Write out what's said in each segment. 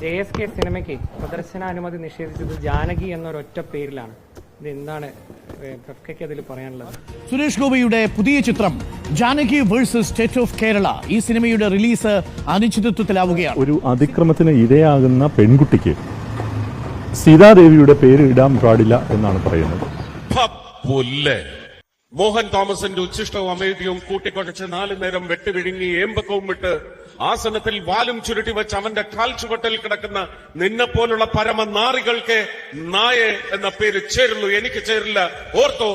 J S K സിനിമയ്ക്ക് പ്രദർശനാനുമതി നിഷേധിച്ചത് ജാനകി എന്നൊരൊറ്റ പേരിലാണ്. ഇത് എന്താണ് അതിൽ പറയാനുള്ളത്? സുരേഷ് ഗോപിയുടെ പുതിയ ചിത്രം Janaki versus state of Kerala ഈ സിനിമയുടെ റിലീസ് അനിശ്ചിതത്വത്തിലാവുകയാണ്. ഒരു അതിക്രമത്തിന് ഇരയാകുന്ന പെൺകുട്ടിക്ക് സീതാദേവിയുടെ പേര് ഇടാൻ പാടില്ല എന്നാണ് പറയുന്നത്. മോഹൻ തോമസിന്റെ ഉച്ഛിഷ്ടവും അമേഠിയും കൂട്ടിക്കുഴച്ച് നാലു നേരം വെട്ടുവിഴുങ്ങി ഏമ്പക്കവും വിട്ട് ആസനത്തിൽ വാലും ചുരുട്ടി വെച്ച് അവന്റെ കാൽ ചുവട്ടിൽ കിടക്കുന്ന നിന്നെ പോലുള്ള പരമ നാറികൾക്ക് നായെ എന്ന പേര് ചേരുള്ളൂ എനിക്ക് ചേരില്ല. ഓർത്തോ?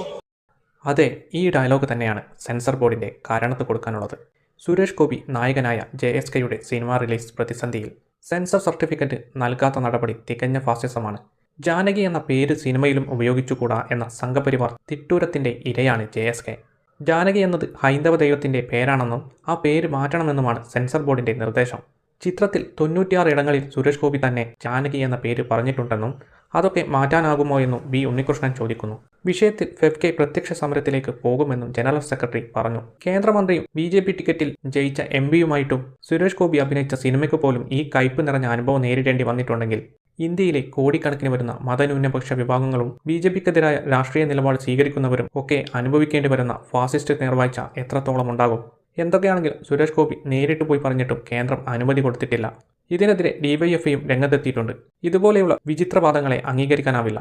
അതെ ഈ ഡയലോഗ് തന്നെയാണ് സെൻസർ ബോർഡിന്റെ കാരണത്ത് കൊടുക്കാനുള്ളത്. സുരേഷ് ഗോപി നായകനായ ജെ എസ് കെയുടെ സിനിമ റിലീസ് പ്രതിസന്ധിയിൽ സെൻസർ സർട്ടിഫിക്കറ്റ് നൽകാത്ത നടപടി തികഞ്ഞ ഫാസിസമാണ്. ജാനകി എന്ന പേര് സിനിമയിലും ഉപയോഗിച്ചുകൂടാ എന്ന സംഘപരിവാർ തിട്ടൂരത്തിന്റെ ഇരയാണ് ജെ എസ് കെ. ജാനകി എന്നത് ഹൈന്ദവ ദൈവത്തിന്റെ പേരാണെന്നും ആ പേര് മാറ്റണമെന്നുമാണ് സെൻസർ ബോർഡിന്റെ നിർദ്ദേശം. ചിത്രത്തിൽ തൊണ്ണൂറ്റിയാറ് ഇടങ്ങളിൽ സുരേഷ് ഗോപി തന്നെ ജാനകി എന്ന പേര് പറഞ്ഞിട്ടുണ്ടെന്നും അതൊക്കെ മാറ്റാനാകുമോ എന്നും ബി ഉണ്ണികൃഷ്ണൻ ചോദിക്കുന്നു. വിഷയത്തിൽ ഫെഫ്കെ പ്രത്യക്ഷ സമരത്തിലേക്ക് പോകുമെന്നും ജനറൽ സെക്രട്ടറി പറഞ്ഞു. കേന്ദ്രമന്ത്രിയും ബി ജെ പി ടിക്കറ്റിൽ ജയിച്ച എം പിയുമായിട്ടും സുരേഷ് ഗോപി അഭിനയിച്ച സിനിമയ്ക്ക് പോലും ഈ കയ്പ് നിറഞ്ഞ അനുഭവം നേരിടേണ്ടി വന്നിട്ടുണ്ടെങ്കിൽ ഇന്ത്യയിലെ കോടിക്കണക്കിന് വരുന്ന മതന്യൂനപക്ഷ വിഭാഗങ്ങളും ബി ജെ പിക്കെതിരായ രാഷ്ട്രീയ നിലപാട് സ്വീകരിക്കുന്നവരും ഒക്കെ അനുഭവിക്കേണ്ടി വരുന്ന ഫാസിസ്റ്റ് നേർവാഴ്ച എത്രത്തോളം ഉണ്ടാകും? എന്തൊക്കെയാണെങ്കിലും സുരേഷ് ഗോപി നേരിട്ട് പോയി പറഞ്ഞിട്ടും കേന്ദ്രം അനുമതി കൊടുത്തിട്ടില്ല. ഇതിനെതിരെ ഡിവൈഎഫ്ഐയും രംഗത്തെത്തിയിട്ടുണ്ട്. ഇതുപോലെയുള്ള വിചിത്രവാദങ്ങളെ അംഗീകരിക്കാനാവില്ല.